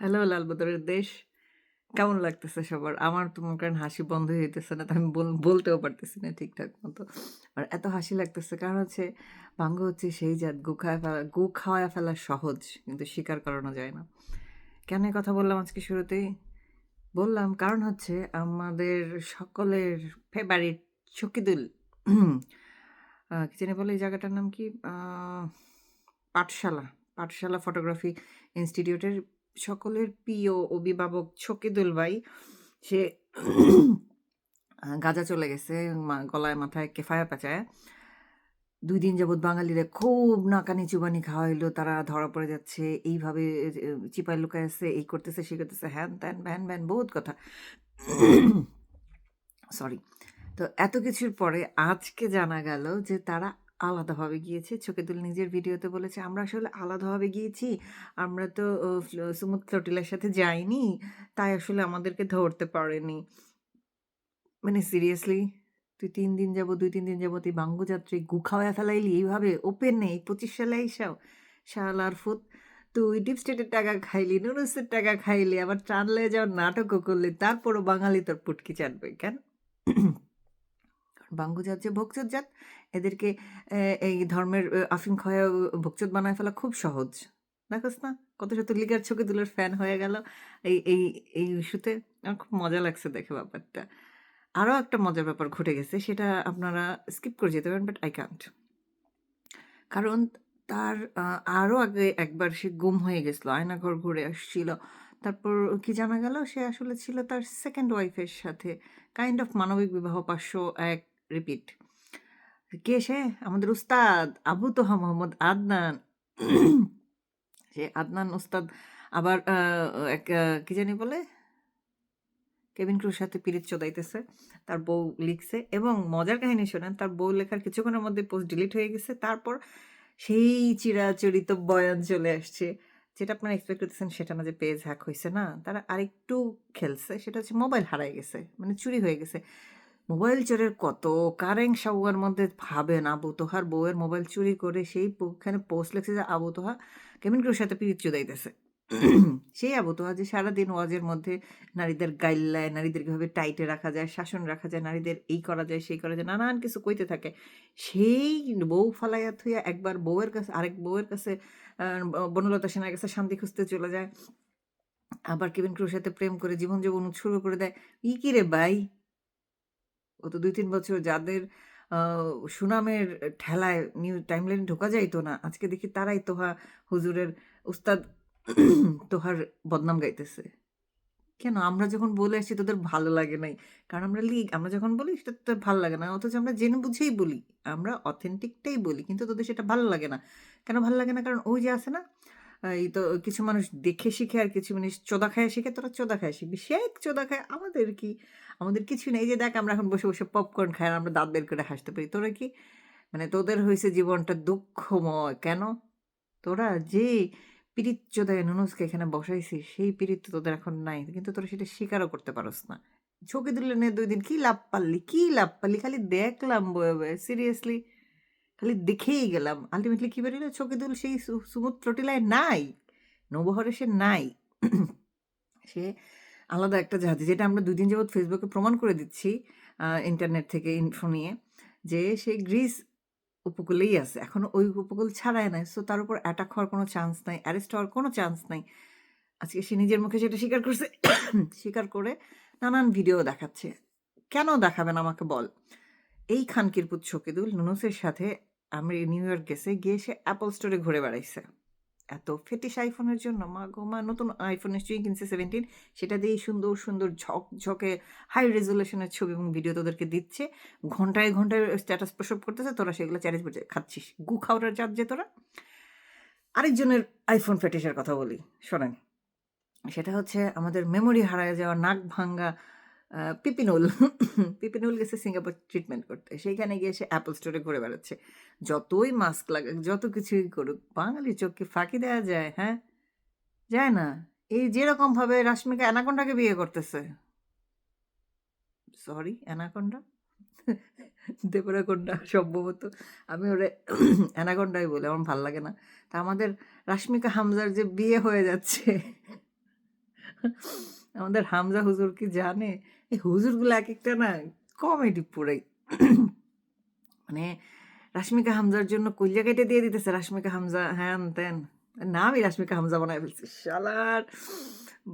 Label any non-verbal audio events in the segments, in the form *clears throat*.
Hello লালবদরের দেশ। কেমন লাগতেছে সবার? আমার তো মনে করেন হাসি বন্ধই হইতেছে না। তো আমি বল বলতেও পারতেছি না ঠিকঠাক মতো। আর এত হাসি লাগতেছে কারণ হচ্ছে ভাঙ্গ হচ্ছে সেই জাত গু খায়া ফেলা গু খাওয়ায়া ফেলা সহজ কিন্তু স্বীকার করানো যায় না। কেন কথা বললাম আজকে শুরুতেই? বললাম কারণ হচ্ছে আমাদের সকলের ফেভারিট শকিদুল কি জানি বলে এই জায়গাটার নাম কি? পাঠশালা, পাঠশালা ফটোগ্রাফি ইনস্টিটিউটের সকলের প্রিয় অভিভাবক ছকিদুল ভাই সে গাজা চলে গেছে গলায় মাথায় কেফায়া পেঁচায়া। ২ দিন যাবৎ বাঙালিরা খুব নাকানি চুবানি খাওয়াইলো। তারা ধরা পড়ে যাচ্ছে। এইভাবে চিপায় লুকায় আছে, এই করতেছে, সে করতেছে, হ্যান-ত্যান, ভ্যান-ভ্যান বহুত কথা। *coughs* সরি। তো এত কিছুর পরে আজকে জানা গেল যে তারা আলাদাভাবে গিয়েছে। ছকিদুল নিজের ভিডিওতে বলেছে, "আমরা আসলে আলাদাভাবে গিয়েছি। আমরা তো সুমুদ ফ্লোটিলার সাথে যাইনি। তাই আসলে আমাদেরকে ধরতে পারেনি।" মানে সিরিয়াসলি? তুই তিন দিন যাব দুই তিন দিন যাব তুই বাঙ্গু যাত্রী গু খাওয়ায়া ফেলাইলি এইভাবে ওপেনে এই ২৫ সালে আইসাও? শালার ফুত। তুই ডিপ স্টেটের টাকা খাইলি, নুডলসের টাকা খাইলি, আবার লইয়া যাওয়ার নাটকও করলি। তারপরও বাঙালি তোর পুটকি চাটবে। কেন? *clears throat* বাঙ্গু জাত যে ভোগচোদ জাত, এদেরকে এই ধর্মের আফিম খাওয়ায়া ভোগচোদ বানায় ফেলা খুব সহজ। দেখোস না? কত শত লিগার ছকিদুলের ফ্যান হয়ে গেল এই এই এই ইস্যুতে। আমার খুব মজা লাগছে দেখে ব্যাপারটা। আরও একটা মজার ব্যাপার ঘটে গেছে, সেটা আপনারা স্কিপ করে যেতে পারেন বাট আই কান্ট। কারণ তার আরও আগে একবার সে গুম হয়ে গেছিল, আয়নাঘর ঘুরে আসছিল। তারপর কি জানা গেল? সে আসলে ছিল তার সেকেন্ড ওয়াইফের সাথে। কাইন্ড অফ মানবিক বিবাহ ৫০১ রিপিট। কে সে? আমাদের উস্তাদ আবু তোহা মোহাম্মদ আদনান। *coughs* সে আদনান উস্তাদ আবার এক কি জানি বলে? কেভিন ক্রুর সাথে পিরিত চোদাইতেছে। তার বউ লিখছে এবং মজার কাহিনী শোনেন, তার বউ লেখার কিছুক্ষণের মধ্যে পোস্ট ডিলিট হয়ে গেছে। তারপর সেই চিরাচরিত বয়ান চলে আসছে। যেটা আপনারা এক্সপেক্ট করতেছেন সেটা না যে পেজ হ্যাক হইছে না। তারা আরেকটু খেলছে। সেটা হচ্ছে মোবাইল হারায় গেছে। মানে চুরি হয়ে গেছে। মোবাইল চোরের কত কারেং সাউয়ার মধ্যে ভাবেন আবু তোহার বউয়ের মোবাইল চুরি করে সেই ওখানে পোস্ট লিখছে যে আবু তোহা কেভিন ক্রুর সাথে পিরিত চুদাইতেছে। *coughs* সেই আবু তোহা যে সারাদিন ওয়াজের মধ্যে নারীদের গাইল্লায়, নারীদের কীভাবে টাইটে রাখা যায়, শাসন রাখা যায়, নারীদের এই করা যায়, সেই করা যায়, নানান কিছু কইতে থাকে। সেই বউ ফালাইয়া থুইয়া একবার বউয়ের কাছে আরেক বউয়ের কাছে বনলতা সেনার কাছে শান্তি খুঁজতে চলে যায়। আবার কেবিন ক্রুর সাথে প্রেম করে জীবন-যৌবন উৎসর্গ করে দেয়। ই কিরে ভাই? ও তো ২-৩ বছর যাদের সুনামের ঠেলায় নিউ টাইমলাইনে ঢোকা যাইতো না। আজকে দেখি তারাই তোহা হুজুরের উস্তাদ তোহার বদনাম গাইতেছে। কেন? আমরা যখন বলে আসছি তোদের ভালো লাগে নাই। কারণ আমরা লিগ আমরা যখন বলি সেটা তোদের ভালো লাগে না। অথচ আমরা জেনে বুঝেই বলি। আমরা অথেন্টিকটাই বলি। কিন্তু তোদের সেটা ভালো লাগে না। কেন ভালো লাগে না? কারণ ওই যে আছে না? এই তো কিছু মানুষ দেখে শিখে আর কিছু মানুষ চোদা খাইয়া শিখে। তোরা চোদা খাইয়া শিখবি। শেখ চোদা খায়। আমাদের কি? আমাদের কিছু নেই যে দেখ আমরা এখন বসে, বসে পপকর্ন খাই আমরা দাঁত বের করে হাসতে পারি। তোরা কি? মানে তোদের হয়েছে জীবনটা দুঃখময়। কেন? তোরা যে পিরিত চোদাইয়া নুনুসকে এখানে বসাইছিস সেই পিরিত তোদের এখন নাই। কিন্তু তোরা সেটা স্বীকারও করতে পারোস না। ছকিদুলের নিয়ে ২ দিন কি লাভ পারলি? কি লাভ পারলি? খালি দেখলাম বয়ে, বয়ে। সিরিয়াসলি? খালি দেখেই গেলাম। আল্টিমেটলি কি হইল? ছকিদুল সেই সু সুমুদ ফ্লোটিলায় নাই। নবহরে সে নাই। সে আলাদা একটা জাহাজে, যেটা আমরা ২ দিন যাবৎ ফেসবুকে প্রমাণ করে দিচ্ছি ইন্টারনেট থেকে ইনফো নিয়ে, যে সে গ্রিস উপকূলেই আছে। এখনও ওই উপকূল ছাড়ায় নাই। সো তার উপর অ্যাটাক হওয়ার কোনো চান্স নাই। অ্যারেস্ট হওয়ার কোনো চান্স নাই। আজকে সে নিজের মুখে সেটা স্বীকার করছে। স্বীকার করে নানান ভিডিও দেখাচ্ছে। কেন দেখাবেন আমাকে বল? এই খানকির পুত ছকিদুল নুনুসের সাথে আমি নিউ ইয়র্ক গেছে। গিয়ে সে অ্যাপল স্টোরে ঘুরে বেড়াইছে। এত ফেটিশ আইফোনের জন্য। মা গো মা! নতুন আইফোন নিশ্চয়ই কিনছে 17 সেটা দিয়েই সুন্দর, সুন্দর ঝকঝকে হাই রেজোলিউশন এর ছবি এবং ভিডিও তোদেরকে দিচ্ছে। ঘন্টায়, ঘন্টায় স্ট্যাটাস প্রসব করতেছে। তোরা সেগুলো চ্যারিজ খাচ্ছিস। গু খাওয়াটার জাত যে তোরা। আরেকজনের আইফোন ফেটিশের কথা বলি। শোনেন। সেটা হচ্ছে আমাদের মেমোরি হারায় যাওয়া নাক ভাঙ্গা পিপিনুল। পিপিনুল গেছে সিঙ্গাপুর ট্রিটমেন্ট করতে। সেইখানে গিয়ে সে অ্যাপল স্টোরে ঘুরে বেড়াচ্ছে। যতই মাস্ক লাগাক, যত কিছুই করুক, বাঙালির চোখকে ফাঁকি দেয়া যায়, হ্যাঁ? যায় না। এই যেরকমভাবে রাশ্মিকা অ্যানাকোন্ডাকে বিয়ে করতেছে। Sorry anaconda? দেবরাকোন্ডা সম্ভবত। আমি ওরে অ্যানাকোন্ডাই বলি। আমার ভালো লাগে না। তা আমাদের রাশ্মিকা হামজার যে বিয়ে হয়ে যাচ্ছে আমাদের হামজা হুজুর কি জানে এই হুজুরগুলো এক একটা না কমেডি পুরাই। মানে রাশ্মিকা হামজার জন্য কলিজা কেটে দিয়ে দিতেছে, রাশ্মিকা হামজা, হ্যান ত্যান। নামই রাশ্মিকা হামজা বানায় ফেলছে সালার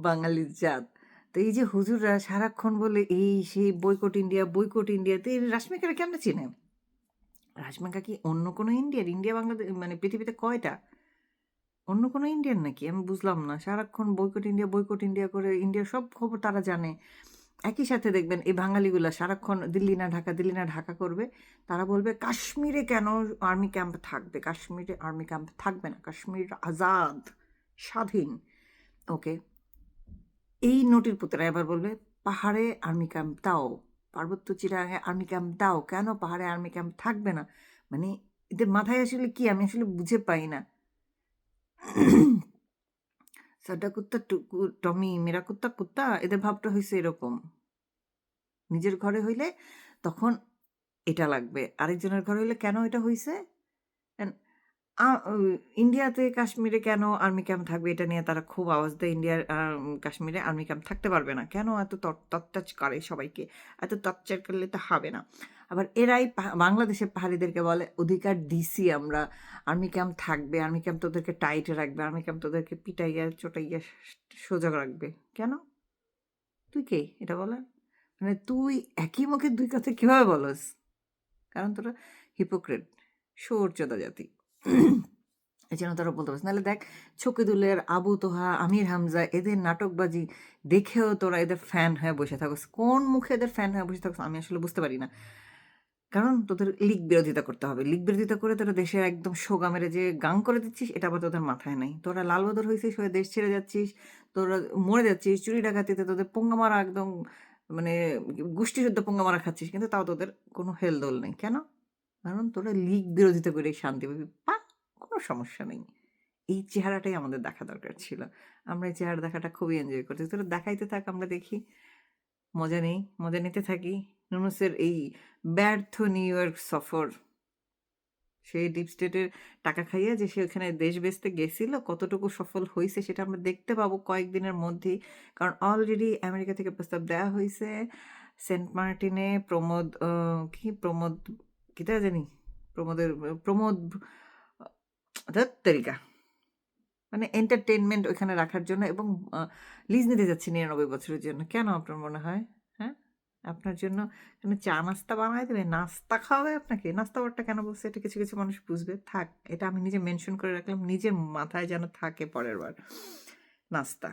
বাঙালির জাত। তো এই যে হুজুররা সারাক্ষণ বলে এই সেই বৈকট ইন্ডিয়া বৈকট ইন্ডিয়া, তো এই রাশ্মিকারা কেমনে চিনে? রাশ্মিকা কি অন্য কোনো ইন্ডিয়ার? ইন্ডিয়া, বাংলাদেশ মানে পৃথিবীতে কয়টা? অন্য কোনো ইন্ডিয়ান নাকি? আমি বুঝলাম না। সারাক্ষণ বৈকট ইন্ডিয়া বৈকট ইন্ডিয়া করে ইন্ডিয়ার সব খবর তারা জানে। একই সাথে দেখবেন এই বাঙালিগুলো সারাক্ষণ দিল্লি না ঢাকা, দিল্লি না ঢাকা করবে, তারা বলবে, কাশ্মীরে কেন আর্মি ক্যাম্প থাকবে? কাশ্মীরে আর্মি ক্যাম্প থাকবে না। কাশ্মীর আজাদ, স্বাধীন। ওকে? এই নোটির পুত্রা এবার বলবে, পাহাড়ে আর্মি ক্যাম্প দাও পার্বত্য চিরাঙে আর্মি ক্যাম্প দাও, কেন পাহাড়ে আর্মি ক্যাম্প থাকবে না? মানে এদের মাথায় আসলে কি? আমি আসলে বুঝে পাই না। সাড্ডা কুত্তা টুকু টমি মেরা কুত্তা কুত্তা এদের ভাবটা হয়েছে এরকম। নিজের ঘরে হইলে তখন এটা লাগবে। আরেকজনের ঘরে হইলে কেন এটা হয়েছে ইন্ডিয়াতে কাশ্মীরে কেন আর্মি ক্যাম্প থাকবে এটা নিয়ে তারা খুব আওয়াজ দেয়। ইন্ডিয়ার কাশ্মীরে আর্মি ক্যাম্প থাকতে পারবে না। কেন এত তত্তাচ করে সবাইকে? এত তত্তাচ করলে তো হবে না। আবার এরাই বাংলাদেশের পাহাড়িদেরকে বলে, অধিকার দিছি আমরা। আর্মি ক্যাম্প থাকবে। আর্মি ক্যাম্প তোদেরকে টাইটে রাখবে। আর্মি ক্যাম্প তোদেরকে পিটাইয়া, চটাইয়া সোজা রাখবে। কেন? তুই কে? এটা বলার? মানে তুই একই মুখে দুই কথা কীভাবে বলস? কারণ তোরা হিপোক্রেট সোরচোদা জাতি। জন্য তারা বলতে পারছে নাহলে দেখ, ছকিদুলের আবু তোহা, আমির হামজা, এদের নাটকবাজি দেখেও তোরা এদের ফ্যান হয়ে বসে থাকস। কোন মুখে এদের ফ্যান হয়ে বসে থাকস আমি আসলে বুঝতে পারি না। কারণ তোদের লিগ বিরোধিতা করতে হবে। লিগ বিরোধিতা করে তোরা দেশের একদম শোগা মেরে যে গাং করে দিচ্ছিস, এটা আবার তোদের মাথায় নাই। তোরা লালবদর হয়েছিস হয়ে দেশ ছেড়ে যাচ্ছিস, তোরা মরে যাচ্ছিস, চুরি ডাকাতিতে তোদের পোঙ্গা মারা একদম মানে গোষ্ঠীশুদ্ধ পোঙ্গা মারা খাচ্ছিস, কিন্তু তাও তোদের কোনো হেলদোল নেই। কেন? কারণ তোরা লিগ বিরোধিতা করে শান্তি পাবি পা কোনো সমস্যা নেই। এই চেহারাটাই আমাদের দেখা দরকার ছিল। আমরা এই চেহারা দেখাটা খুবই এনজয় করছি। তোরা দেখাইতে থাক, আমরা দেখি। মজা নেই, মজা নিতে থাকি। নুনুসের এই ব্যর্থ নিউ ইয়র্ক সফর, সেই ডিপ স্টেটের টাকা খাইয়ে যে সে ওখানে দেশ বেচতে গেছিল, কতটুকু সফল হয়েছে সেটা আমরা দেখতে পাবো কয়েকদিনের মধ্যেই। কারণ অলরেডি আমেরিকা থেকে প্রস্তাব দেওয়া হয়েছে সেন্ট মার্টিনে প্রমোদ কি? প্রমোদ কিতা জানি? প্রমোদের, প্রমোদ তেরিকা। মানে এন্টারটেনমেন্ট ওইখানে রাখার জন্য এবং লিজ নিতে যাচ্ছি নিরানব্বই বছরের জন্য। কেন আপনার মনে হয়? হ্যাঁ? আপনার জন্য এখানে চা নাস্তা বানায় দেবে? নাস্তা খাওয়াবে আপনাকে? নাস্তা বারটা কেন বলছে? এটা কিছু কিছু মানুষ বুঝবে। থাক, এটা আমি নিজে মেনশন করে রাখলাম। নিজের মাথায় যেন থাকে পরের বার। নাস্তা।